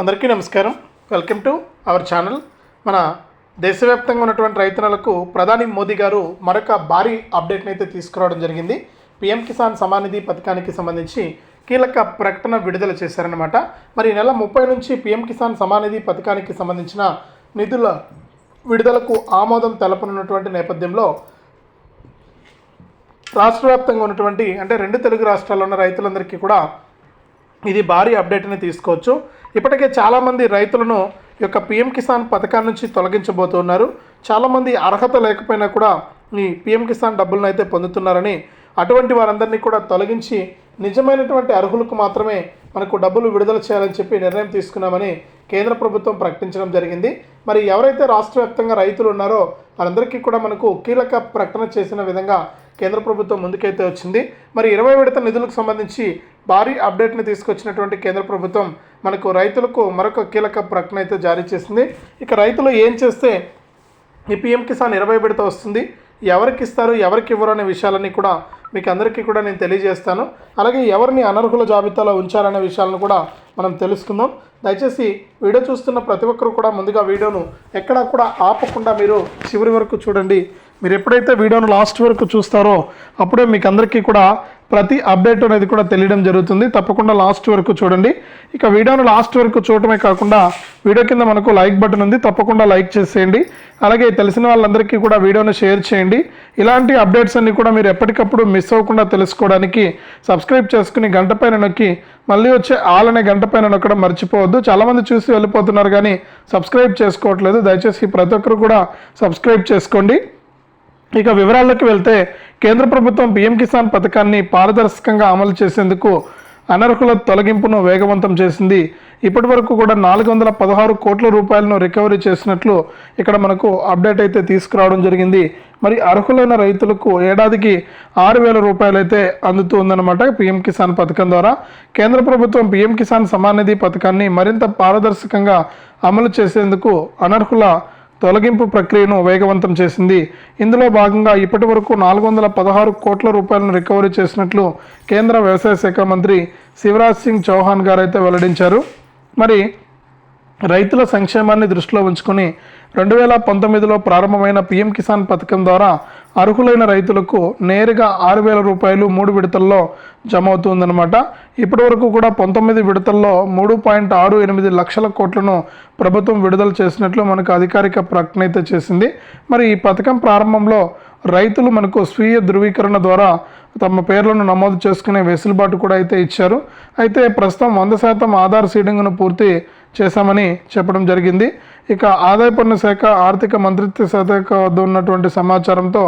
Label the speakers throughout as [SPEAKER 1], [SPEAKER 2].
[SPEAKER 1] అందరికీ నమస్కారం. Welcome to our channel మన దేశవ్యాప్తంగా ఉన్నటువంటి రైతులకు ప్రధాని మోదీ గారు మరొక భారీ అప్డేట్ని అయితే తీసుకురావడం జరిగింది. పిఎం కిసాన్ సమానిధి పథకానికి సంబంధించి కీలక ప్రకటన విడుదల చేశారనమాట మరి ఈ నెల ముప్పై నుంచి పిఎం కిసాన్ సమానిధి పథకానికి సంబంధించిన నిధుల విడుదలకు ఆమోదం తెలపనున్నటువంటి నేపథ్యంలో రాష్ట్ర వ్యాప్తంగా ఉన్నటువంటి అంటే రెండు తెలుగు రాష్ట్రాల్లో ఉన్న రైతులందరికీ కూడా ఇది భారీ అప్డేట్ని తీసుకోవచ్చు. ఇప్పటికే చాలామంది రైతులను ఈ యొక్క పిఎం కిసాన్ పథకాల నుంచి తొలగించబోతున్నారు. చాలామంది అర్హత లేకపోయినా కూడా ఈ పిఎం కిసాన్ డబ్బులను అయితే పొందుతున్నారని అటువంటి వారందరినీ కూడా తొలగించి నిజమైనటువంటి అర్హులకు మాత్రమే మనకు డబ్బులు విడుదల చేయాలని చెప్పి నిర్ణయం తీసుకున్నామని కేంద్ర ప్రభుత్వం ప్రకటించడం జరిగింది. మరి ఎవరైతే రాష్ట్ర వ్యాప్తంగా రైతులు ఉన్నారో వారందరికీ కూడా మనకు కీలక ప్రకటన చేసిన విధంగా కేంద్ర ప్రభుత్వం ముందుకైతే వచ్చింది. మరి ఇరవై విడత నిధులకు సంబంధించి భారీ అప్డేట్ని తీసుకొచ్చినటువంటి కేంద్ర ప్రభుత్వం మనకు రైతులకు మరొక కీలక ప్రకటన అయితే జారీ చేసింది. ఇక రైతులు ఏం చేస్తే ఈ పిఎం కిసాన్ ఇరవై విడత వస్తుంది ఎవరికి ఇస్తారు ఎవరికి ఇవ్వరు అనే విషయాలన్నీ కూడా మీకు అందరికీ కూడా నేను తెలియజేస్తాను. అలాగే ఎవరిని అనర్హుల జాబితాలో ఉంచారనే విషయాలను కూడా మనం తెలుసుకుందాం. దయచేసి వీడియో చూస్తున్న ప్రతి ఒక్కరు కూడా ముందుగా వీడియోను ఎక్కడా కూడా ఆపకుండా మీరు చివరి వరకు చూడండి. మీరు ఎప్పుడైతే వీడియోను లాస్ట్ వరకు చూస్తారో అప్పుడే మీకు అందరికీ కూడా ప్రతి అప్డేట్ అనేది కూడా తెలియడం జరుగుతుంది. తప్పకుండా లాస్ట్ వరకు చూడండి. ఇక వీడియోను లాస్ట్ వరకు చూడటమే కాకుండా వీడియో కింద మనకు లైక్ బటన్ ఉంది. తప్పకుండా లైక్ చేసేయండి. అలాగే తెలిసిన వాళ్ళందరికీ కూడా వీడియోను షేర్ చేయండి. ఇలాంటి అప్డేట్స్ అన్ని కూడా మీరు ఎప్పటికప్పుడు మిస్ అవ్వకుండా తెలుసుకోవడానికి సబ్స్క్రైబ్ చేసుకుని గంట పైన నొక్కి మళ్ళీ వచ్చే ఆల్ అనే గంట పైన నొక్కడం మర్చిపోవద్దు. చాలామంది చూసి వెళ్ళిపోతున్నారు కానీ సబ్స్క్రైబ్ చేసుకోవట్లేదు. దయచేసి ప్రతి ఒక్కరు కూడా సబ్స్క్రైబ్ చేసుకోండి. ఇక వివరాల్లోకి వెళ్తే కేంద్ర ప్రభుత్వం పీఎం కిసాన్ పథకాన్ని పారదర్శకంగా అమలు చేసేందుకు అనర్హుల తొలగింపును వేగవంతం చేసింది. ఇప్పటి వరకు కూడా నాలుగు వందల పదహారు కోట్ల రూపాయలను రికవరీ చేసినట్లు ఇక్కడ మనకు అప్డేట్ అయితే తీసుకురావడం జరిగింది. మరి అర్హులైన రైతులకు ఏడాదికి ఆరు వేల రూపాయలు అయితే అందుతుందన్నమాట పీఎం కిసాన్ పథకం ద్వారా. కేంద్ర ప్రభుత్వం పీఎం కిసాన్ సమానిధి పథకాన్ని మరింత పారదర్శకంగా అమలు చేసేందుకు అనర్హుల తొలగింపు ప్రక్రియను వేగవంతం చేసింది. ఇందులో భాగంగా ఇప్పటి వరకు నాలుగు వందల పదహారు కోట్ల రూపాయలను రికవరీ చేసినట్లు కేంద్ర వ్యవసాయ శాఖ మంత్రి శివరాజ్ సింగ్ చౌహాన్ గారు అయితే వెల్లడించారు. మరి రైతుల సంక్షేమాన్ని దృష్టిలో ఉంచుకొని రెండు వేల పంతొమ్మిదిలో ప్రారంభమైన పీఎం కిసాన్ పథకం ద్వారా అర్హులైన రైతులకు నేరుగా ఆరు వేల రూపాయలు మూడు విడతల్లో జమ అవుతుందన్నమాట ఇప్పటి వరకు కూడా పంతొమ్మిది విడతల్లో మూడు పాయింట్ ఆరు ఎనిమిది లక్షల కోట్లను ప్రభుత్వం విడుదల చేసినట్లు మనకు అధికారిక ప్రకటన అయితే చేసింది. మరి ఈ పథకం ప్రారంభంలో రైతులు మనకు స్వీయ ధృవీకరణ ద్వారా తమ పేర్లను నమోదు చేసుకునే వెసులుబాటు కూడా అయితే ఇచ్చారు. అయితే ప్రస్తుతం వంద శాతం ఆధార్ సీడింగ్ను పూర్తి చేశామని చెప్పడం జరిగింది. ఇక ఆదాయ పన్ను శాఖ ఆర్థిక మంత్రిత్వ శాఖ వద్ద ఉన్నటువంటి సమాచారంతో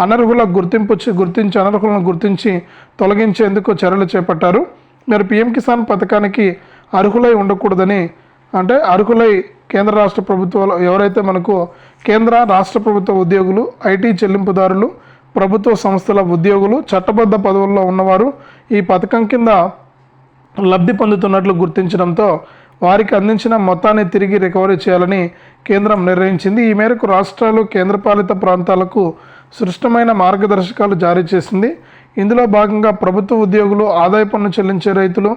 [SPEAKER 1] అనర్హుల గుర్తింపు గుర్తించి అనర్హులను గుర్తించి తొలగించేందుకు చర్యలు చేపట్టారు. మరి పిఎం కిసాన్ పథకానికి అర్హులై ఉండకూడదని అంటే అర్హులై కేంద్ర రాష్ట్ర ప్రభుత్వాలు ఎవరైతే మనకు కేంద్ర రాష్ట్ర ప్రభుత్వ ఉద్యోగులు ఐటీ చెల్లింపుదారులు ప్రభుత్వ సంస్థల ఉద్యోగులు చట్టబద్ధ పదవుల్లో ఉన్నవారు ఈ పథకం కింద లబ్ధి పొందుతున్నట్లు గుర్తించడంతో వారికి అందించిన మొత్తాన్ని తిరిగి రికవరీ చేయాలని కేంద్రం నిర్ణయించింది. ఈ మేరకు రాష్ట్రాలు కేంద్రపాలిత ప్రాంతాలకు సృష్టమైన మార్గదర్శకాలు జారీ చేసింది. ఇందులో భాగంగా ప్రభుత్వ ఉద్యోగులు ఆదాయ పన్ను చెల్లించే రైతులు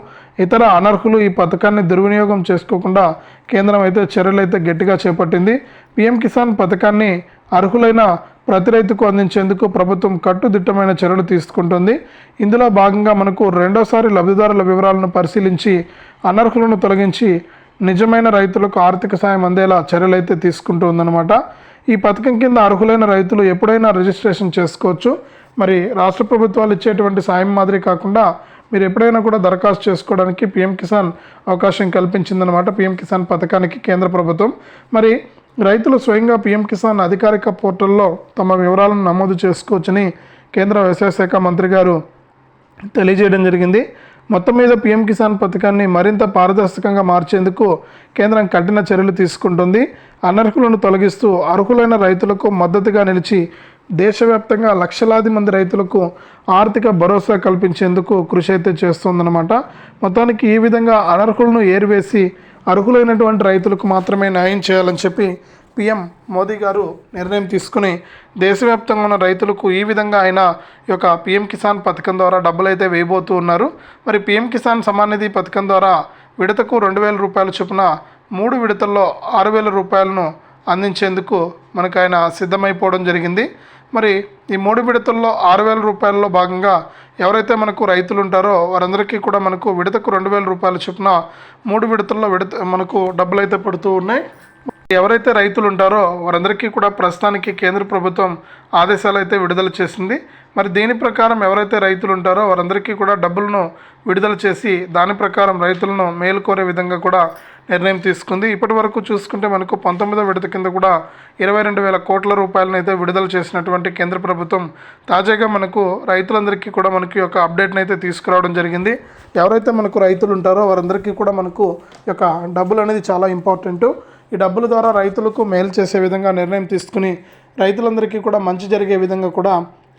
[SPEAKER 1] ఇతర అనర్హులు ఈ పథకాన్ని దుర్వినియోగం చేసుకోకుండా కేంద్రం అయితే చర్యలు అయితే గట్టిగా చేపట్టింది. పీఎం కిసాన్ పథకాన్ని అర్హులైన ప్రతి రైతుకు అందించేందుకు ప్రభుత్వం కట్టుదిట్టమైన చర్యలు తీసుకుంటుంది. ఇందులో భాగంగా మనకు రెండోసారి లబ్ధిదారుల వివరాలను పరిశీలించి అనర్హులను తొలగించి నిజమైన రైతులకు ఆర్థిక సాయం అందేలా చర్యలైతే తీసుకుంటూ ఉందన్నమాట ఈ పథకం కింద అర్హులైన రైతులు ఎప్పుడైనా రిజిస్ట్రేషన్ చేసుకోవచ్చు. మరి రాష్ట్ర ప్రభుత్వాలు ఇచ్చేటువంటి సాయం మాదిరి కాకుండా మీరు ఎప్పుడైనా కూడా దరఖాస్తు చేసుకోవడానికి పిఎం కిసాన్ అవకాశం కల్పించిందనమాట పిఎం కిసాన్ పథకానికి కేంద్ర ప్రభుత్వం. మరి రైతులు స్వయంగా పీఎం కిసాన్ అధికారిక పోర్టల్లో తమ వివరాలను నమోదు చేసుకోవచ్చని కేంద్ర వ్యవసాయ శాఖ మంత్రి గారు తెలియజేయడం జరిగింది. మొత్తం మీద పీఎం కిసాన్ పథకాన్ని మరింత పారదర్శకంగా మార్చేందుకు కేంద్రం కఠిన చర్యలు తీసుకుంటుంది. అనర్హులను తొలగిస్తూ అర్హులైన రైతులకు మద్దతుగా నిలిచి దేశవ్యాప్తంగా లక్షలాది మంది రైతులకు ఆర్థిక భరోసా కల్పించేందుకు కృషి అయితే చేస్తుందన్నమాట. మొత్తానికి ఈ విధంగా అనర్హులను ఏరివేసి అర్హులైనటువంటి రైతులకు మాత్రమే న్యాయం చేయాలని చెప్పి పిఎం మోదీ గారు నిర్ణయం తీసుకుని దేశవ్యాప్తంగా ఉన్న రైతులకు ఈ విధంగా ఆయన ఈ యొక్క పిఎం కిసాన్ పథకం ద్వారా డబ్బులు అయితే వేయబోతూ ఉన్నారు. మరి పిఎం కిసాన్ సమాన్ నిధి పథకం ద్వారా విడతకు రెండు వేల రూపాయల చొప్పున మూడు విడతల్లో ఆరు వేల రూపాయలను అందించేందుకు మనకు ఆయన సిద్ధమైపోవడం జరిగింది. మరి ఈ మూడు విడతల్లో ఆరు వేల రూపాయల్లో భాగంగా ఎవరైతే మనకు రైతులు ఉంటారో వారందరికీ కూడా మనకు విడతకు రెండు వేల రూపాయల చొప్పున మూడు విడతల్లో విడత మనకు డబ్బులు అయితే పడుతూ ఉన్నాయి. ఎవరైతే రైతులు ఉంటారో వారందరికీ కూడా ప్రస్తుతానికి కేంద్ర ప్రభుత్వం ఆదేశాలు అయితే విడుదల చేసింది. మరి దీని ప్రకారం ఎవరైతే రైతులు ఉంటారో వారందరికీ కూడా డబ్బులను విడుదల చేసి దాని ప్రకారం రైతులను మేలుకోరే విధంగా కూడా నిర్ణయం తీసుకుంది. ఇప్పటి వరకు చూసుకుంటే మనకు పంతొమ్మిదో విడత కింద కూడా ఇరవై రెండు వేల కోట్ల రూపాయలను అయితే విడుదల చేసినటువంటి కేంద్ర ప్రభుత్వం తాజాగా మనకు రైతులందరికీ కూడా మనకి ఒక అప్డేట్ని అయితే తీసుకురావడం జరిగింది. ఎవరైతే మనకు రైతులు ఉంటారో వారందరికీ కూడా మనకు యొక్క డబ్బులు అనేది చాలా ఇంపార్టెంట్. ఈ డబ్బుల ద్వారా రైతులకు మేలు చేసే విధంగా నిర్ణయం తీసుకుని రైతులందరికీ కూడా మంచి జరిగే విధంగా కూడా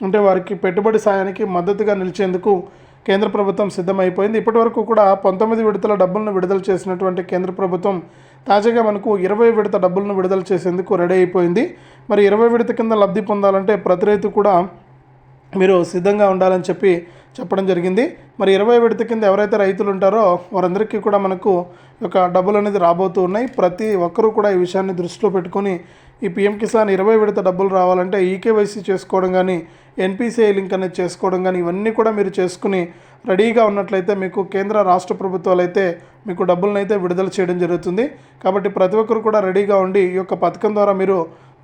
[SPEAKER 1] అంటే వారికి పెట్టుబడి సాయానికి మద్దతుగా నిలిచేందుకు కేంద్ర ప్రభుత్వం సిద్ధమైపోయింది. ఇప్పటివరకు కూడా పంతొమ్మిది విడతల డబ్బులను విడుదల చేసినటువంటి కేంద్ర ప్రభుత్వం తాజాగా మనకు ఇరవై విడత డబ్బులను విడుదల చేసేందుకు రెడీ అయిపోయింది. మరి ఇరవై విడత కింద లబ్ధి పొందాలంటే ప్రతి రైతు కూడా మీరు సిద్ధంగా ఉండాలని చెప్పి చెప్పడం జరిగింది. మరి ఇరవై విడత కింద ఎవరైతే రైతులు ఉంటారో వారందరికీ కూడా మనకు ఒక డబ్బులు అనేది రాబోతూ ఉన్నాయి. ప్రతి ఒక్కరూ కూడా ఈ విషయాన్ని దృష్టిలో పెట్టుకొని ఈ పిఎం కిసాన్ ఇరవై విడత డబ్బులు రావాలంటే ఈకేవైసీ చేసుకోవడం కానీ ఎన్పిసిఐ లింక్ అనేది చేసుకోవడం కానీ ఇవన్నీ కూడా మీరు చేసుకుని రెడీగా ఉన్నట్లయితే మీకు కేంద్ర రాష్ట్ర ప్రభుత్వాలు అయితే మీకు డబ్బులను అయితే విడుదల చేయడం జరుగుతుంది. కాబట్టి ప్రతి ఒక్కరు కూడా రెడీగా ఉండి ఈ యొక్క పథకం ద్వారా మీరు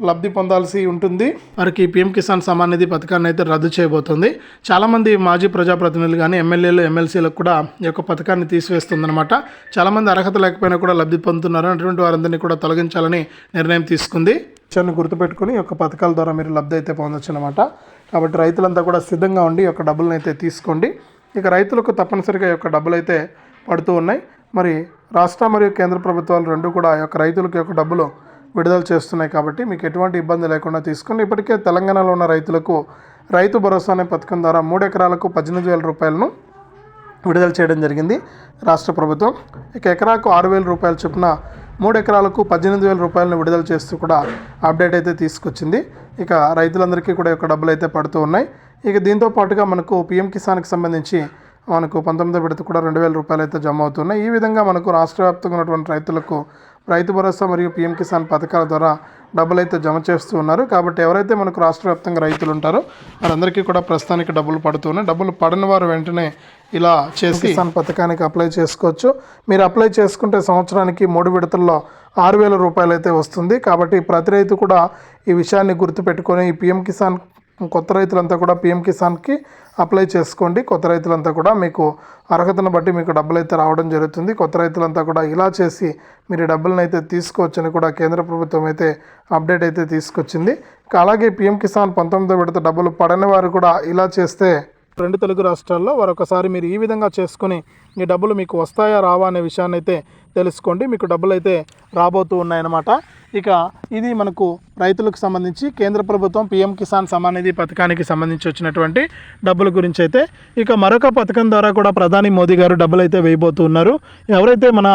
[SPEAKER 1] లబ్ధి పొందాల్సి ఉంటుంది. వారికి పిఎం కిసాన్ సమాన్ నిధి పథకాన్ని అయితే రద్దు చేయబోతుంది. చాలామంది మాజీ ప్రజాప్రతినిధులు కానీ ఎమ్మెల్యేలు ఎమ్మెల్సీలకు కూడా ఈ యొక్క పథకాన్ని తీసివేస్తుందన్నమాట. చాలామంది అర్హత లేకపోయినా కూడా లబ్ధి పొందుతున్నారు. అటువంటి వారందరినీ కూడా తొలగించాలని నిర్ణయం తీసుకుంది. విషయాన్ని గుర్తుపెట్టుకుని ఈ యొక్క పథకాల ద్వారా మీరు లబ్ధి అయితే పొందొచ్చు అనమాట కాబట్టి రైతులంతా కూడా సిద్ధంగా ఉండి ఈ యొక్క డబ్బులను అయితే తీసుకోండి. ఇక రైతులకు తప్పనిసరిగా ఈ యొక్క డబ్బులు అయితే పడుతూ ఉన్నాయి. మరి రాష్ట్ర మరియు కేంద్ర ప్రభుత్వాలు రెండు కూడా యొక్క రైతులకు యొక్క డబ్బులు విడుదల చేస్తున్నాయి కాబట్టి మీకు ఎటువంటి ఇబ్బంది లేకుండా తీసుకుని ఇప్పటికే తెలంగాణలో ఉన్న రైతులకు రైతు భరోసా అనే పథకం ద్వారా మూడు ఎకరాలకు పద్దెనిమిది వేల రూపాయలను విడుదల చేయడం జరిగింది. రాష్ట్ర ప్రభుత్వం ఇక ఎకరాకు ఆరు వేల రూపాయల చొప్పున మూడు ఎకరాలకు పద్దెనిమిది వేల రూపాయలను విడుదల చేస్తూ కూడా అప్డేట్ అయితే తీసుకొచ్చింది. ఇక రైతులందరికీ కూడా యొక్క డబ్బులు అయితే పడుతూ ఉన్నాయి. ఇక దీంతో పాటుగా మనకు పిఎం కిసాన్కి సంబంధించి మనకు పంతొమ్మిదో విడత కూడా రెండు వేల రూపాయలు అయితే జమ అవుతున్నాయి. ఈ విధంగా మనకు రాష్ట్ర వ్యాప్తంగా ఉన్నటువంటి రైతులకు రైతు భరోసా మరియు పిఎం కిసాన్ పథకాల ద్వారా డబ్బులు అయితే జమ చేస్తూ ఉన్నారు. కాబట్టి ఎవరైతే మనకు రాష్ట్ర వ్యాప్తంగా రైతులు ఉంటారో వారందరికీ కూడా ప్రస్తుతానికి డబ్బులు పడుతున్నాయి డబ్బులు పడని వారు వెంటనే ఇలా చేసి కిసాన్ పథకానికి అప్లై చేసుకోవచ్చు. మీరు అప్లై చేసుకుంటే సంవత్సరానికి మూడు విడతల్లో ఆరు వేల రూపాయలు అయితే వస్తుంది. కాబట్టి ప్రతి రైతు కూడా ఈ విషయాన్ని గుర్తుపెట్టుకొని ఈ పిఎం కిసాన్ కొత్త రైతులంతా కూడా పిఎం కిసాన్కి అప్లై చేసుకోండి. కొత్త రైతులంతా కూడా మీకు అర్హతను బట్టి మీకు డబ్బులు అయితే రావడం జరుగుతుంది. కొత్త రైతులంతా కూడా ఇలా చేసి మీరు డబ్బులను అయితే తీసుకోవచ్చని కూడా కేంద్ర ప్రభుత్వం అయితే అప్డేట్ అయితే తీసుకొచ్చింది. అలాగే పిఎం కిసాన్ పంతొమ్మిదో విడత డబ్బులు పడని వారు కూడా ఇలా చేస్తే రెండు తెలుగు రాష్ట్రాల్లో మరొకసారి మీరు ఈ విధంగా చేసుకుని ఈ డబ్బులు మీకు వస్తాయా రావా అనే విషయాన్ని అయితే తెలుసుకోండి. మీకు డబ్బులు అయితే రాబోతూ ఉన్నాయన్నమాట. ఇక ఇది మనకు రైతులకు సంబంధించి కేంద్ర ప్రభుత్వం పిఎం కిసాన్ సమాన్ నిధి పథకానికి సంబంధించి వచ్చినటువంటి డబ్బుల గురించి అయితే ఇక మరొక పథకం ద్వారా కూడా ప్రధాని మోదీ గారు డబ్బులు అయితే వేయబోతున్నారు ఎవరైతే మన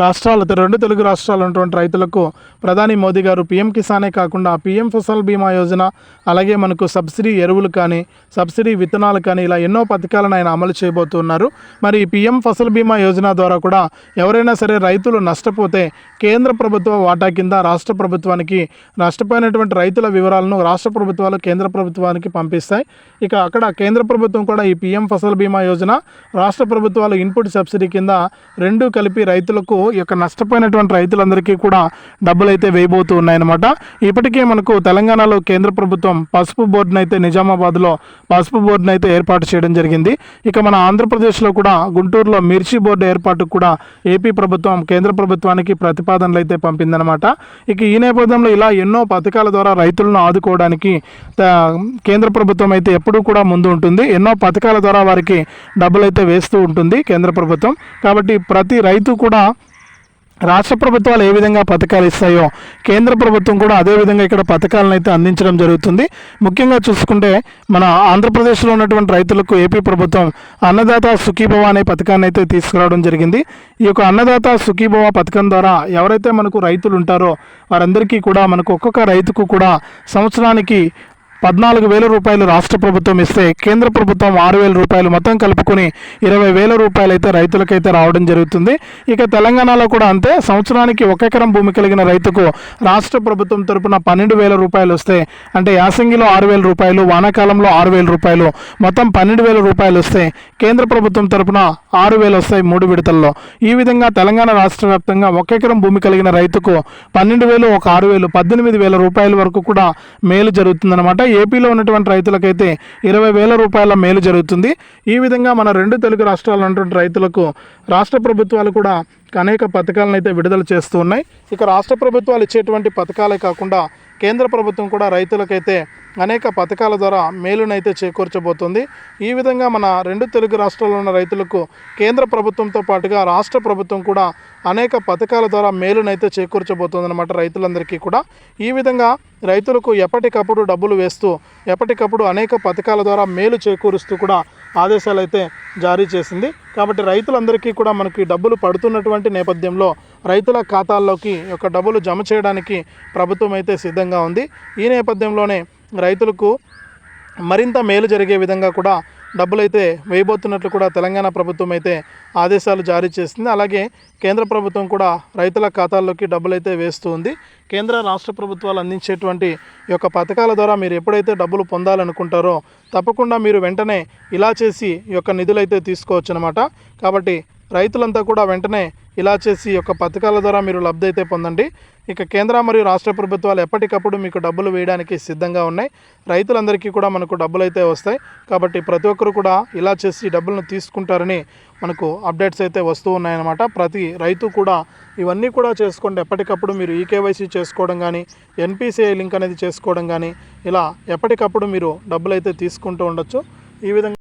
[SPEAKER 1] రాష్ట్రాలు రెండు తెలుగు రాష్ట్రాలు ఉన్నటువంటి రైతులకు ప్రధాని మోదీ గారు పీఎం కిసానే కాకుండా పీఎం ఫసల్ బీమా యోజన అలాగే మనకు సబ్సిడీ ఎరువులు కానీ సబ్సిడీ విత్తనాలు కానీ ఇలా ఎన్నో పథకాలను ఆయన అమలు చేయబోతున్నారు. మరి ఈ పీఎం ఫసల్ బీమా యోజన ద్వారా కూడా ఎవరైనా సరే రైతులు నష్టపోతే కేంద్ర ప్రభుత్వ వాటా కింద రాష్ట్ర ప్రభుత్వానికి నష్టపోయినటువంటి రైతుల వివరాలను రాష్ట్ర ప్రభుత్వాలు కేంద్ర ప్రభుత్వానికి పంపిస్తాయి. ఇక అక్కడ కేంద్ర ప్రభుత్వం కూడా ఈ పీఎం ఫసల్ బీమా యోజన రాష్ట్ర ప్రభుత్వాలు ఇన్పుట్ సబ్సిడీ కింద రెండు కలిపి రైతులు రైతులకు ఈ యొక్క నష్టపోయినటువంటి రైతులందరికీ కూడా డబ్బులు అయితే వేయబోతూ ఉన్నాయన్నమాట. ఇప్పటికే మనకు తెలంగాణలో కేంద్ర ప్రభుత్వం పసుపు బోర్డును అయితే నిజామాబాద్లో పసుపు బోర్డును అయితే ఏర్పాటు చేయడం జరిగింది. ఇక మన ఆంధ్రప్రదేశ్లో కూడా గుంటూరులో మిర్చి బోర్డు ఏర్పాటుకు కూడా ఏపీ ప్రభుత్వం కేంద్ర ప్రభుత్వానికి ప్రతిపాదనలు అయితే పంపిందనమాట ఇక ఈ నేపథ్యంలో ఇలా ఎన్నో పథకాల ద్వారా రైతులను ఆదుకోవడానికి కేంద్ర ప్రభుత్వం అయితే ఎప్పుడూ కూడా ముందు ఉంటుంది. ఎన్నో పథకాల ద్వారా వారికి డబ్బులు అయితే వేస్తూ ఉంటుంది కేంద్ర ప్రభుత్వం. కాబట్టి ప్రతి రైతు కూడా రాష్ట్ర ప్రభుత్వాలు ఏ విధంగా పథకాలు ఇస్తాయో కేంద్ర ప్రభుత్వం కూడా అదే విధంగా ఇక్కడ పథకాలను అయితే అందించడం జరుగుతుంది. ముఖ్యంగా చూసుకుంటే మన ఆంధ్రప్రదేశ్లో ఉన్నటువంటి రైతులకు ఏపీ ప్రభుత్వం అన్నదాత సుఖీభవ అనే పథకాన్ని అయితే తీసుకురావడం జరిగింది. ఈ యొక్క అన్నదాత సుఖీభవ పథకం ద్వారా ఎవరైతే మనకు రైతులు ఉంటారో వారందరికీ కూడా మనకు ఒక్కొక్క రైతుకు కూడా సంవత్సరానికి పద్నాలుగు వేల రూపాయలు రాష్ట్ర ప్రభుత్వం ఇస్తే కేంద్ర ప్రభుత్వం ఆరు వేల రూపాయలు మొత్తం కలుపుకొని ఇరవై వేల రూపాయలు అయితే రైతులకైతే రావడం జరుగుతుంది. ఇక తెలంగాణలో కూడా అంతే. సంవత్సరానికి ఒక ఎకరం భూమి కలిగిన రైతుకు రాష్ట్ర ప్రభుత్వం తరపున పన్నెండు వేల రూపాయలు వస్తే అంటే యాసంగిలో ఆరు వేల రూపాయలు వానాకాలంలో ఆరు వేల రూపాయలు మొత్తం పన్నెండు వేల రూపాయలు వస్తే కేంద్ర ప్రభుత్వం తరపున ఆరు వేలు వస్తాయి మూడు విడతల్లో. ఈ విధంగా తెలంగాణ రాష్ట్ర వ్యాప్తంగా ఒక ఎకరం భూమి కలిగిన రైతుకు పన్నెండు వేలు ఒక ఆరు వేలు పద్దెనిమిది వేల రూపాయల వరకు కూడా మేలు జరుగుతుందన్నమాట. ఏపీలో ఉన్నటువంటి రైతులకైతే ఇరవై వేల రూపాయల మేలు జరుగుతుంది. ఈ విధంగా మన రెండు తెలుగు రాష్ట్రాల్లో ఉన్నటువంటి రైతులకు రాష్ట్ర ప్రభుత్వాలు కూడా అనేక పథకాలను అయితే విడుదల చేస్తూ ఉన్నాయి ఇక రాష్ట్ర ప్రభుత్వాలు ఇచ్చేటువంటి పథకాలే కాకుండా కేంద్ర ప్రభుత్వం కూడా రైతులకైతే అనేక పథకాల ద్వారా మేలునైతే చేకూర్చబోతుంది. ఈ విధంగా మన రెండు తెలుగు రాష్ట్రాల్లో ఉన్న రైతులకు కేంద్ర ప్రభుత్వంతో పాటుగా రాష్ట్ర ప్రభుత్వం కూడా అనేక పథకాల ద్వారా మేలునైతే చేకూర్చబోతుంది అనమాట రైతులందరికీ కూడా. ఈ విధంగా రైతులకు ఎప్పటికప్పుడు డబ్బులు వేస్తూ ఎప్పటికప్పుడు అనేక పథకాల ద్వారా మేలు చేకూరుస్తూ కూడా ఆదేశాలు అయితే జారీ చేసింది. కాబట్టి రైతులందరికీ కూడా మనకి డబ్బులు పడుతున్నటువంటి నేపథ్యంలో రైతుల ఖాతాల్లోకి యొక్క డబ్బులు జమ చేయడానికి ప్రభుత్వం అయితే సిద్ధంగా ఉంది. ఈ నేపథ్యంలోనే రైతులకు మరింత మేలు జరిగే విధంగా కూడా డబ్బులైతే వేయబోతున్నట్లు కూడా తెలంగాణ ప్రభుత్వం అయితే ఆదేశాలు జారీ చేసింది. అలాగే కేంద్ర ప్రభుత్వం కూడా రైతుల ఖాతాల్లోకి డబ్బులైతే వేస్తూ ఉంది. కేంద్ర రాష్ట్ర ప్రభుత్వాలు అందించేటువంటి ఈ యొక్క పథకాల ద్వారా మీరు ఎప్పుడైతే డబ్బులు పొందాలనుకుంటారో తప్పకుండా మీరు వెంటనే ఇలా చేసి ఈ యొక్క నిధులైతే తీసుకోవచ్చు అనమాట కాబట్టి రైతులంతా కూడా వెంటనే ఇలా చేసి యొక్క పథకాల ద్వారా మీరు లబ్ధి అయితే పొందండి. ఇక కేంద్ర మరియు రాష్ట్ర ప్రభుత్వాలు ఎప్పటికప్పుడు మీకు డబ్బులు వేయడానికి సిద్ధంగా ఉన్నాయి. రైతులందరికీ కూడా మనకు డబ్బులు అయితే వస్తాయి. కాబట్టి ప్రతి ఒక్కరు కూడా ఇలా చేసి డబ్బులను తీసుకుంటారని మనకు అప్డేట్స్ అయితే వస్తూ ఉన్నాయన్నమాట. ప్రతి రైతు కూడా ఇవన్నీ కూడా చేసుకోండి. ఎప్పటికప్పుడు మీరు ఈకేవైసీ చేసుకోవడం కానీ ఎన్పిసిఐ లింక్ అనేది చేసుకోవడం కానీ ఇలా ఎప్పటికప్పుడు మీరు డబ్బులు అయితే తీసుకుంటూ ఉండొచ్చు. ఈ విధంగా